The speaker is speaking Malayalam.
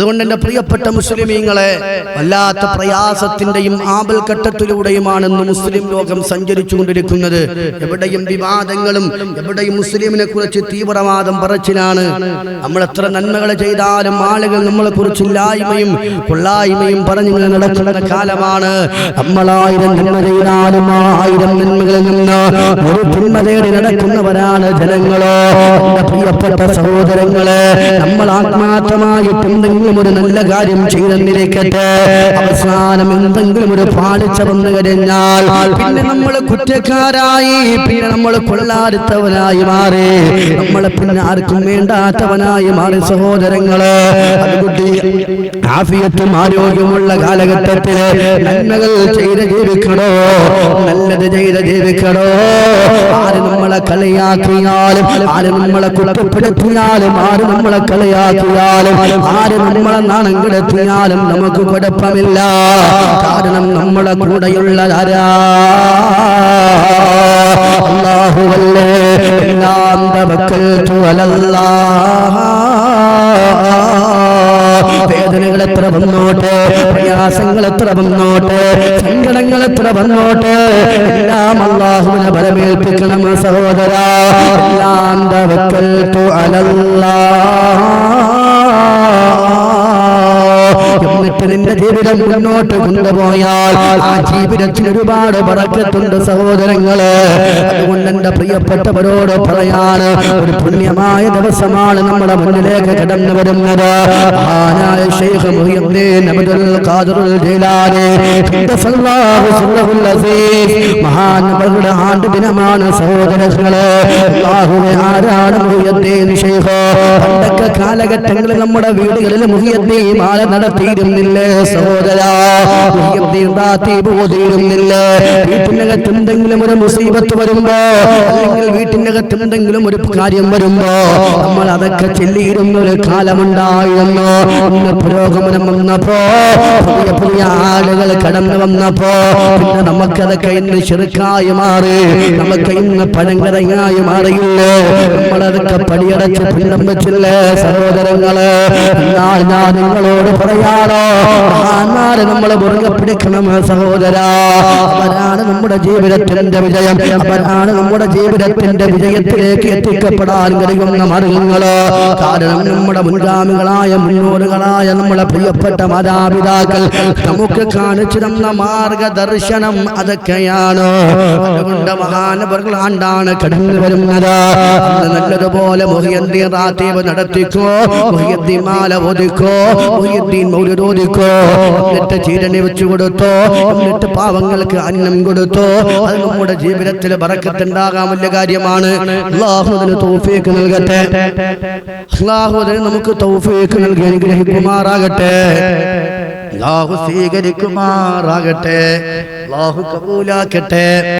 അതുകൊണ്ട് എന്റെ പ്രിയപ്പെട്ട മുസ്ലിമീങ്ങളെ വല്ലാത്ത പ്രയാസത്തിന്റെയും ആപൽഘട്ടത്തിലൂടെയുമാണ് ഇന്ന് മുസ്ലിം ലോകം സഞ്ചരിച്ചു കൊണ്ടിരിക്കുന്നത് എവിടെയും വിവാദങ്ങളും എവിടെയും മുസ്ലിമിനെ കുറിച്ച് തീവ്രവാദം പറച്ചിലാണ്. നമ്മൾ എത്ര നന്മകൾ ചെയ്താലും ആളുകൾ നമ്മളെ കുറിച്ച് ഇല്ലായ്മയും കൊള്ളായ്മയും പറഞ്ഞിങ്ങനെ നടക്കുന്ന കാലമാണ്. നമ്മളായിരം നന്മ ചെയ്താലും ആയിരം നന്മകളിൽ നിന്ന് ഒരു തിന്മ തേടി നടക്കുന്നവരാണ് ജനങ്ങളോ. പ്രിയപ്പെട്ട സഹോദരങ്ങളെ നമ്മൾ ആത്മാർത്ഥമായിട്ട് എന്തെങ്കിലും ഒരു നല്ല കാര്യം ചെയ്തെന്നിരിക്കട്ടെ. അവസാനം എന്തെങ്കിലും ഒരു പാളിച്ച വന്നു കഴിഞ്ഞാൽ പിന്നെ നമ്മൾ കുറ്റക്കാരായി പിന്നെ നമ്മൾ കൊള്ളാരുത്തവനായി മാറി. നമ്മളെ പിന്നെ ആർക്കും വേണ്ടാത്തവനായി മാറി സഹോദരങ്ങൾ. ആഫിയത്തും ആരോഗ്യമുള്ള കാലഘട്ടത്തിൽ നന്മകൾ ചെയ്ത് ജീവിക്കണോ? നല്ലത് ചെയ്ത് ജീവിക്കണോ? ആര് നമ്മളെ കളിയാക്കിയാലും ആര് നമ്മളെ കുറ്റപ്പെടുത്തിയാലും ആര് നമ്മളെ കളിയാക്കിയാലും ആര് നമ്മളെ നാണം കിടത്തിയാലും നമുക്ക് കുഴപ്പമില്ല. കാരണം നമ്മളെ കൂടെയുള്ള അല്ലാഹുവല്ലേ എല്ലാം തവക്കൽതു അലല്ലാഹ് വേദനകൾ എത്ര വന്നോട്ടെ? പ്രയാസങ്ങൾ എത്ര വന്നോട്ടെ? സങ്കടങ്ങൾ എത്ര വന്നോട്ടെ? എല്ലാം അള്ളാഹുവിനെ ബലമേൽപ്പിക്കണം സഹോദര. എല്ലാം തവക്കൽതു അലല്ലാഹ് എന്നിട്ട് നിന്റെ ജീവിതം മുന്നോട്ട് കൊണ്ടുപോയാൽ ആ ജീവിതത്തിന് ഒരുപാട് പറക്കത്തുണ്ട് സഹോദരങ്ങൾ. അതുകൊണ്ട് എന്റെ പ്രിയപ്പെട്ടവരോട് പറയാണ് ഒരു പുണ്യമായ ദിവസമാണ് നമ്മുടെ മുന്നിലേക്ക് കടന്നു വരുന്നത്. മഹാനായ ഷെയ്ഖ് ജീലാനി സഹോദരങ്ങളെ. ഷെയ്ഖ് കാലഘട്ടങ്ങളിൽ നമ്മുടെ വീടുകളിൽ മുഹിയുദ്ദീൻ മാല നടത്തിയിരുന്നില്ലേ. സഹോദര മുഹിയുദ്ദീൻ റാത്തീബ് ഓതിയിരുന്നില്ലേ വീട്ടിനകത്ത് എന്തെങ്കിലും ഒരു മുസീബത്ത് വരുമ്പോ അല്ലെങ്കിൽ വീട്ടിനകത്ത് ഒരു കാര്യം വരുമ്പോ നമ്മൾ അതൊക്കെ ചെല്ലിയിരുന്ന ഒരു കാലമുണ്ടായിരുന്നു. ഇന്ന് പുരോഗമനം വന്നപ്പോ പുതിയ പുതിയ ആളുകൾ കടന്നു വന്നപ്പോ പിന്നെ നമുക്കതൊക്കെ ഇന്ന് ചെറുക്കായി മാറി നമുക്ക് ഇന്ന് പഴങ്കരങ്ങായി മാറിയില്ലേ? നമ്മളതൊക്കെ പടിയടച്ച് പിണ്ടം വെച്ചില്ലേ സഹോദരങ്ങൾ? എന്നാൽ ഞാൻ നിങ്ങളോട് പറയാനോ ആന്മാരെ നമ്മളെ മുറുകെ പിടിക്കണം സഹോദര. അവരാണ് നമ്മുടെ ജീവിതത്തിന്റെ വിജയം. അവരാണ് നമ്മുടെ ജീവിതത്തിന്റെ വിജയത്തിലേക്ക് എത്തിക്കപ്പെടാൻ കഴിയുന്ന മാർഗങ്ങൾ കാരണം നമ്മുടെ മുൻഗാമികളായ മുന്നോറുകളായ നമ്മുടെ പ്രിയപ്പെട്ട മാതാപിതാക്കൾ നമുക്ക് കാണിച്ചു തന്ന മാർഗദർശനം അതൊക്കെയാണ്. അതുകൊണ്ട് മഹാനവർകളാണ്ടാണ് കടന്നു വരുന്നത്. നല്ലതുപോലെ മുഹിയന്തി റാത്തീവ് നടത്തിക്കോ മുഹിയന്തി മാല ഒതുക്കോ മുഹിയന്തി മൗര്യോദിക്കോ ഓതിക്കോ എന്നിട്ട് ചീരണി വെച്ചു കൊടുത്തോ? എന്നിട്ട് പാവങ്ങൾക്ക് അന്നം കൊടുത്തോ? അത് നമ്മുടെ ജീവിതത്തിൽ ബറക്കത്തുണ്ടാകാൻ വലിയ കാര്യമാണ്. നൽകട്ടെ. നമുക്ക് തൗഫീക്ക് നൽകി അനുഗ്രഹിക്കുമാറാകട്ടെ. അള്ളാഹു സ്വീകരിക്കുമാറാകട്ടെ. അള്ളാഹു കബൂലാക്കട്ടെ.